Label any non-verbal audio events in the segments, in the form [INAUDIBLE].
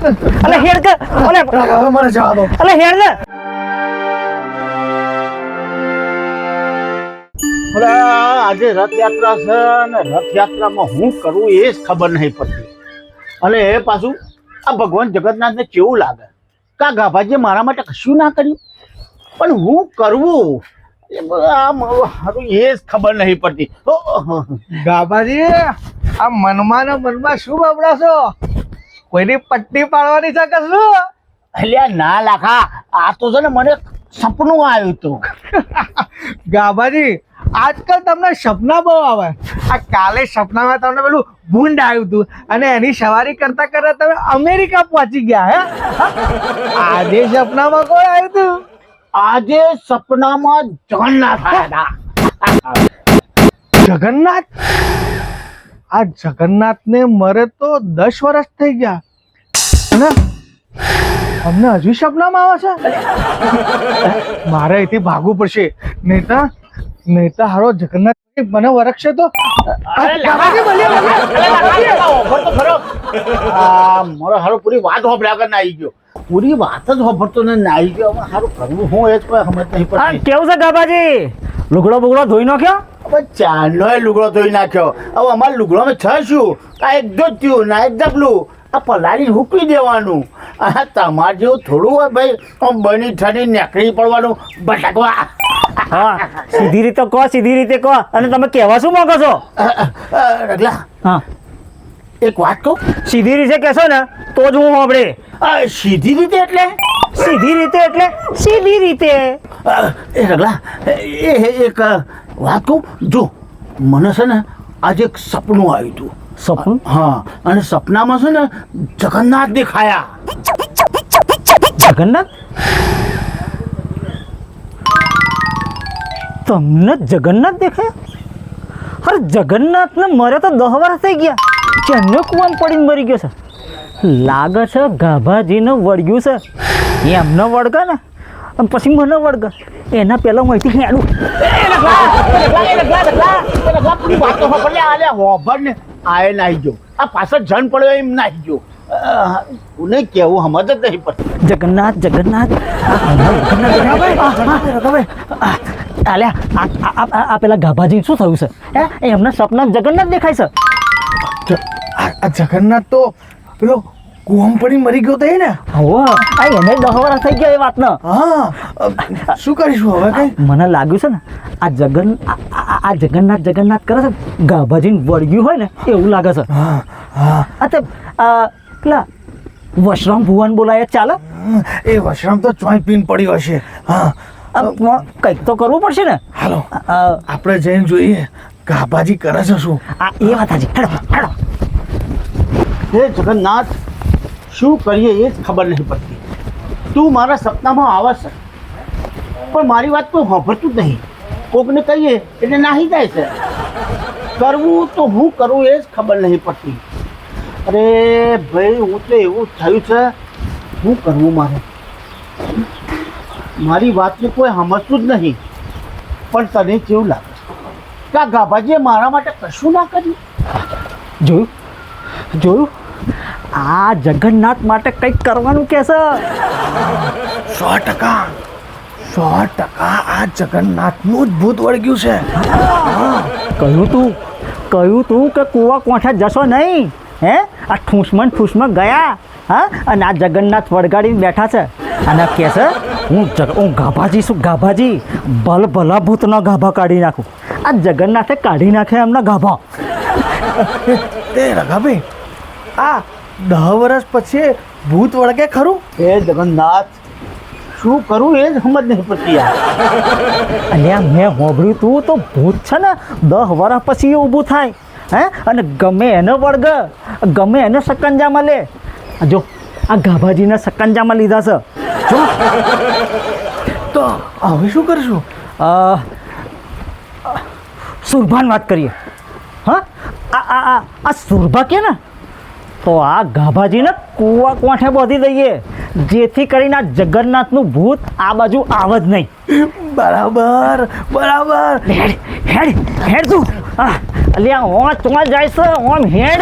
અલે હેડ કે ઓલે મને જવા દો. અલે હેડ ને અરે આજે રથયાત્રા છે અને રથયાત્રામાં હું કરું એ જ ખબર નહીં પડતી. અને એ પાછું આ ભગવાન જગન્નાથને કેવું લાગે? કા ગાભાજીએ મારા માટે કશું ના કર્યું? પણ હું કરવું? એ આ મ- હારું એ જ ખબર નહીં પડતી. ગાભાજી આ મનમાં ને મનમાં શું બબડાશો કોઈની પટ્ટી પાડવાની છે કે શું? અલ્યા ના લાખા આ તો છે ને મને સપનું આવ્યું હતું. [LAUGHS] ગાભાજી આજકાલ તમને સપના બહુ આવે. આ કાલે સપનામાં તમને પેલું ભૂંડ આવ્યું હતું અને એની સવારી કરતા કરતા તમે અમેરિકા પહોંચી ગયા હે? [LAUGHS] આજે સપનામાં કોઈ આવ્યું હતું? આજે સપનામાં જગન્નાથ આવ્યા હતા. જગન્નાથ? આ જગન્નાથને મરે તો દસ વર્ષ થઈ ગયા. અને અમને હજુ સપનામાં આવે છે? મારે અહીંથી ભાગવું પડશે. નેતા નેતા હારો જગન્નાથ મને વરખશે તો? મારો હારો પૂરી વાત હોભળ્યા વગર આવી ગયો. પૂરી વાત જ હોભળતો ને ના આવી ગયો. હારું કરવું હું એ જ કોઈ સમજ નહીં પડે કેવું છે ગાબાજી લુગડો બુગડો ધોઈ નાખ્યો? હવે ચાંદલો લુગડો ધોઈ નાખ્યો. હવે અમારે લુગડોમાં છ શું? આ એક ધોત્યું ના એક ડબલું આ પલાળી હૂકી દેવાનું. આ તમારે જેવું થોડું હોય ભાઈ આમ બની ઠરી નેકળી પડવાનું. ભટકવા હા સીધી રીતે કહો સીધી રીતે કહો. અને તમે કહેવા શું માંગો છો? રગલા. હા. એક વાત કહું? સીધી રીતે કહેશો ને તો જ હું આપણે આ સીધી રીતે એટલે? સીધી રીતે એટલે? સીધી રીતે. એ રગલા એ એ- એક વાત કહું? જો મને છે ને આજે એક સપનું આવ્યું હતું. સપનું? હા અને સપનામાં છે ને જગન્નાથ દેખાયા. જગન્નાથ? તમને જગન્નાથ દેખાયા? અરે જગન્નાથને મરે તો દહ વર્ષ થઈ ગયા. કેમને કુવામાં પડીને મરી ગયો છે? લાગે છે ગાભાજીને વળગ્યું છે. એમને વળગે ને? અને પછી મને વળગે. એના પહેલાં હું અહીંથી હેડું આય નાહી ગયો આ પાછળ જન પડ્યો એમ નાહી ગયો કોને કેવું સમજ જ નહીં પડતી જગન્નાથ જગન્નાથ આલ્યા આ પેલા ગાભાજી શું થયું છે એમના સપના જગન્નાથ દેખાય છે આ જગન્નાથ તો પેલો કુવામ પડી મરી ગયો તો એ ને? હો આ એને દહ વર્ષ થઈ ગયા એ વાતનો. હા. શું કરીશું હવે કઈ? મને લાગ્યું છે ને આ જગન આ- જગન્નાથ જગન્નાથ કરે છે ગાભાજીને વળગ્યું હોય ને એવું લાગે છે. હા હા. અચ્છા તે આ પેલા વશરામ ભુવન બોલાય ચાલે? એ વશરામ તો ચોઈ પીન પડ્યો હશે. હા. કંઈક તો કરવું પડશે ને. હાલો આપણે જઈને જોઈએ ગાભાજી કરે છે શું? આ એ વાત હાજી હેડો હેડો. હે જગન્નાથ શું કરીએ એ જ ખબર નહીં પડતી. તું મારા સપનામાં આવે છે. પણ મારી વાત કોઈ સાંભળતું જ નહીં. કોકને કહીએ એટલે નાહી જાય છે. કરવું તો હું કરું એ જ ખબર નહીં પડતી. અરે ભાઈ, હું તો એવું થયું છે. હું કરવું મારે? મારી વાતને કોઈ સમજતું જ નહીં. પણ તને કેવું લાગે? કે આ ગાભાજીએ મારા માટે કશું ના કર્યું? જોયું? જોયું? આ જગન્નાથ માટે કંઈક કરવાનું કે છે? સો ટકા. સો ટકા આ જગન્નાથનું જ ભૂત વળગ્યું છે. કહ્યું તું કહ્યું તું કે કૂવા કોઠા જશો નહીં? હે? આ ઠૂસમાં ઠૂસમાં ગયા હા? અને આ જગન્નાથ વળગાડીને બેઠા છે. અને કહે છે હું જગ હું ગાભાજી શું ગાભાજી. ભલ ભલા ભૂતનો ગાભા કાઢી નાખું. આ જગન્નાથે કાઢી નાખે એમના ગાભા. તે રઘાભાઈ આ દહ વર્ષ પછી ભૂત વળગે ખરું? એ જગન્નાથ શું કરું એ જ સમજ નહીં પડતી યાર. અલ્યા મેં હોભળ્યું તું તો ભૂત છે ને દહ વર્ષ પછી ઊભું થાય. હે? અને ગમે એને વળગ ગમે એને સકંજામાં લે. જો આ ગાભાજીને સકંજામાં લીધા છે. જો. તો હવે શું કરશું? સુરભાન વાત કરીએ. હા? આ આ આ આ સુરભા કે ને? તો આ ગાભાજીને કૂવા કોઠે બોધી દઈએ? જેથી કરીને આ જગન્નાથનું ભૂત આ બાજુ આવ જ નહીં. બરાબર બરાબર. હેડ હેડ હેડ તું. આ, અલ્યા ઓમ ચોમાં જાય છે ઓમ હેડ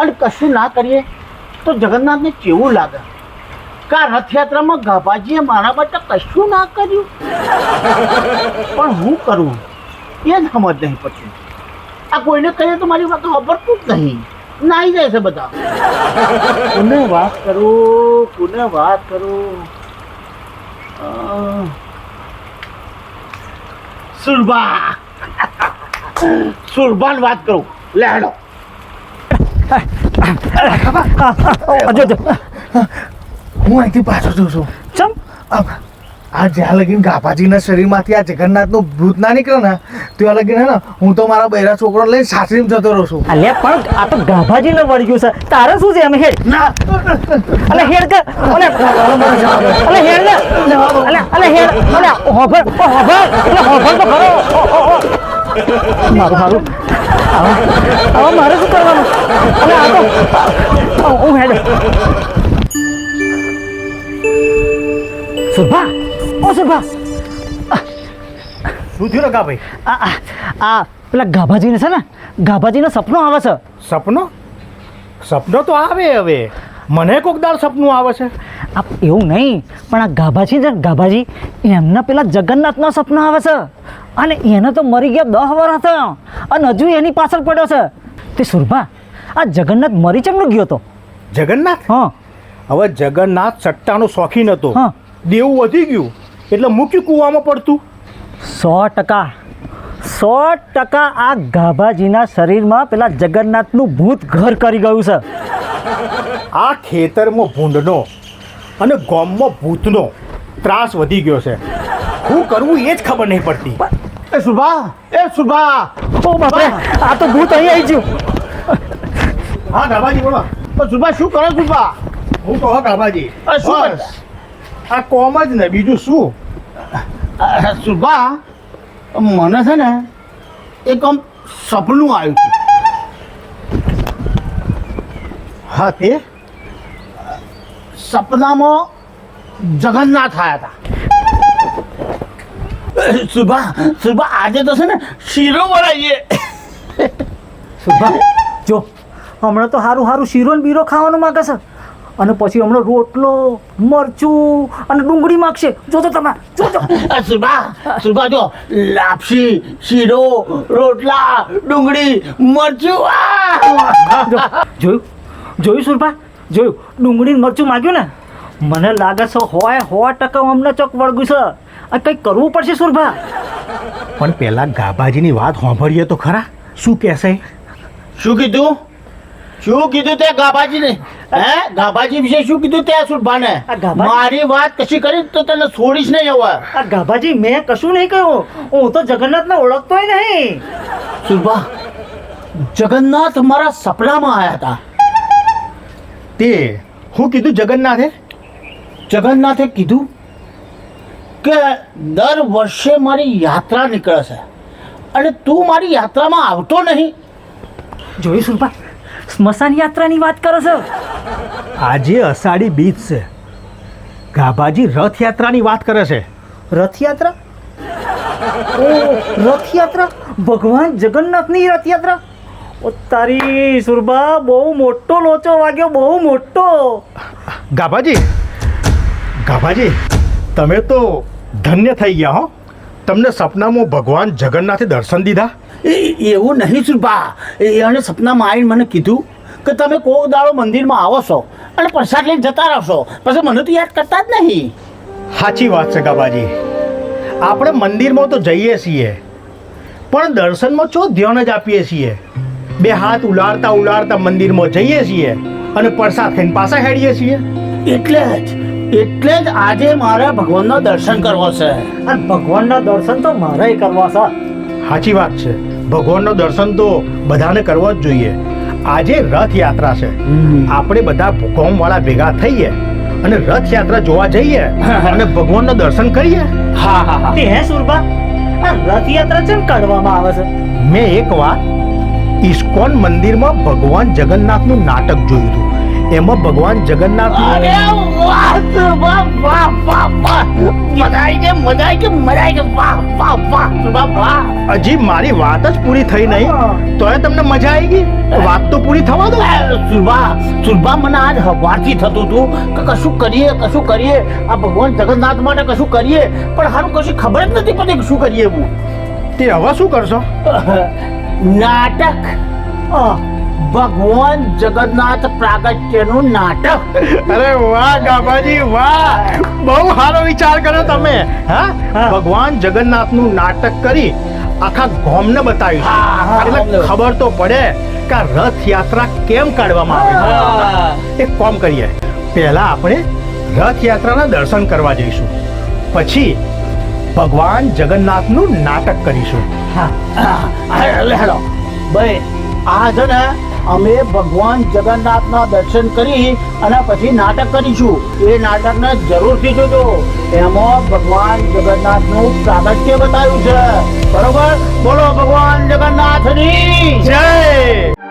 અને કશું ના કરીએ તો જગન્નાથને કેવું લાગે? કા રથયાત્રામાં ગાભાજીએ મારા માટે કશું ના કર્યું? પણ હું કરું? એ જ સમજ નહીં પડતી. આ કોઈને કહીએ તો મારી વાત વાપરતું જ નહીં. નાઈ જાય છે બધા. કોને વાત કરું? કોને વાત કરું? સુરબા સુરબાન વાત કરું. લે હેડો. હું અહીંથી પાછો જઉં છું. ચમ. આ જ્યાં લગીન ગાભાજીના શરીરમાંથી આ જગન્નાથનું ભૂત ના નીકળે ને ત્યાં લગીન હે ને હું તો મારા બૈરા છોકરો લઈને સાસરીમાં જતો રહું છું. અલે પણ આ તો ગાભાજી ને વળી ગયું છે. તારે શું છે એમ હેડ? ના. અલે હેડ કે અલે અલે હેડ ને અલે અલે હેડ અલે હોભર હોભર અલે હોભર તો ઓ. મારું મારું. આવા મારે શું કરવાનું? અલે આ તો હું હેડ. સુભા ઓ સુભા શું થયું રકા ભાઈ? આ આ આ પેલા ગાભાજીને છે ને ગાભાજીનો સપનો આવે છે. સપનો? સપનો તો આવે હવે. મને કોક દાળ સપનું આવે છે. આ એવું નહીં પણ આ ગાભાજી છે ને ગાભાજી એમના પેલા જગન્નાથનો સપનો આવે છે. અને એને તો મરી ગયા દહ વર્ષ હતા અને હજુ એની પાછળ પડ્યો છે. તે સુરભા આ જગન્નાથ મરી ચમનો ગયો તો? જગન્નાથ? હા. હવે જગન્નાથ સટ્ટાનો શોખીન હતો. હા. દેવું વધી ગયું. એટલે મૂક્યું કૂવામાં પડતું? સો ટકા. સો ટકા આ ગાભાજીના શરીરમાં પેલા જગન્નાથનું ભૂત ઘર કરી ગયું છે. આ ખેતરમાં ભૂંડનો અને ગોમમાં ભૂતનો ત્રાસ વધી ગયો છે. શું કરવું એ જ ખબર નહીં પડતી. એ સુભા એ સુભા. ઓ બાપરે આ તો ભૂત અહીં આવી ગયું. હા ગાભાજી બોલો. સુભા શું કરો સુભા? હું કહો ગાભાજી. શું આ કોમ જ ને બીજું શું? સુભા, મને છે ને એક આમ સપનું આવ્યું હા, તે સપનામાં જગન્નાથ આવ્યા હતા. સુભા સુભા, આજે તો છે ને શીરો બનાવીએ સુભા, જો, હમણાં તો સારું સારું શીરો ને બીરો ખાવાનું માગે છે. અને પછી હમણાં રોટલો મરચું અને ડુંગળી માગશે. જોજો તમે જોજો. સુભા સુભા જો લાપસી શીરો રોટલા ડુંગળી મરચું આ! જો, જોયું? જોયું સુરભા? જોયું? ડુંગળી મરચું માગ્યું ને? મને લાગે છે હોય સો ટકા અમને ચોક વળગ્યું છે. આ કંઈક કરવું પડશે સુરભા? પણ પહેલાં ગાબાજીની વાત સાંભળીએ તો ખરા? શું કહેશે? શું કીધું? શું કીધું તે ગાભાજી ને હે? ગાભાજી વિશે શું કીધું તે સુરભાને? મારી વાત કશી કરી તો તને છોડીશ નહીં હવે. આ ગાભાજી મેં કશું નહીં કહ્યું. હું તો જગન્નાથને ઓળખતોય નહીં. સુરભા જગન્નાથ મારા સપનામાં આવ્યા હતા. તે હું કીધું જગન્નાથે? જગન્નાથે કીધું કે દર વર્ષે મારી યાત્રા નીકળે છે. અને તું મારી યાત્રામાં આવતો નહીં. જોયું સુરભા? સ્મશાન યાત્રાની વાત કરો છો? આજે અષાઢી બીજ છે. ગાભાજી રથયાત્રાની વાત કરે છે. રથયાત્રા? ઓ રથયાત્રા? ભગવાન જગન્નાથની રથયાત્રા? ઓ તારી સુરભા બહુ મોટો લોચો વાગ્યો બહુ મોટો. ગાભાજી ગાભાજી તમે તો ધન્ય થઈ ગયા હો. તમને સપનામાં ભગવાન જગન્નાથે દર્શન દીધા? એવું નહીં સુરભા એને સપનામાં આવીને મને કીધું કે તમે કોક દાડો મંદિરમાં આવો છો અને પ્રસાદ લઈને જતા રહેશો. પછી મને તો યાદ કરતા જ નહીં. સાચી વાત છે કાબાજી આપણે મંદિરમાં તો જઈએ છીએ પણ દર્શનમાં ચો ધ્યાન જ આપીએ છીએ? બે હાથ ઉલાળતા ઉલાળતા મંદિરમાં જઈએ છીએ અને પ્રસાદ ખાઈને પાછા હેડીએ છીએ? એટલે જ એટલે જ આજે મારે ભગવાનનો દર્શન કરવો છે. અને ભગવાનના દર્શન તો મારે કરવા છે. સાચી વાત છે. ભગવાનનો દર્શન તો બધાને કરવો જ જોઈએ. આજે રથયાત્રા છે. આપણે બધા વાળા ભેગા થઈએ અને રથયાત્રા જોવા જઈએ અને ભગવાનના દર્શન કરીએ. હા હા હા. તે હે સુરબા આ રથયાત્રા કેમ કાઢવામાં આવે છે? મેં એક વાર ઇસ્કોન મંદિરમાં ભગવાન જગન્નાથનું નાટક જોયું હતું. એમાં ભગવાન જગન્નાથ હજી મારી વાત જ પૂરી થઈ નહીં. તોય તમને મજા આવી ગઈ? વાત તો પૂરી થવા દો. સુરભા સુરભા મને આજ હવારથી થતું હતું કે કશું કરીએ કશું કરીએ. આ ભગવાન જગન્નાથ માટે કશું કરીએ. પણ હારું કશું ખબર જ નથી પડતી શું કરીએ એવું તે હવે શું કરશો? નાટક. ભગવાન જગન્નાથ પ્રાગટ્યનું નાટક. અરે વાહ ગાબાજી વાહ. બહુ સારો વિચાર કર્યો તમે હા? ભગવાન જગન્નાથનું નાટક કરી આખા ગામને બતાવ્યું એટલે ખબર તો પડે કે આ રથયાત્રા કેમ કાઢવામાં આવે એક કામ કરીએ. પહેલા આપણે રથયાત્રાના દર્શન કરવા જઈશું. પછી ભગવાન જગન્નાથનું નાટક કરીશું. હા, હેલો. ભાઈ આ છે ને અમે ભગવાન જગન્નાથના દર્શન કરી અને પછી નાટક કરીશું. એ નાટકને જરૂરથી જોજો એમાં ભગવાન જગન્નાથનું પ્રાગટ્ય બતાવ્યું છે. બરોબર? બોલો ભગવાન જગન્નાથની. જય!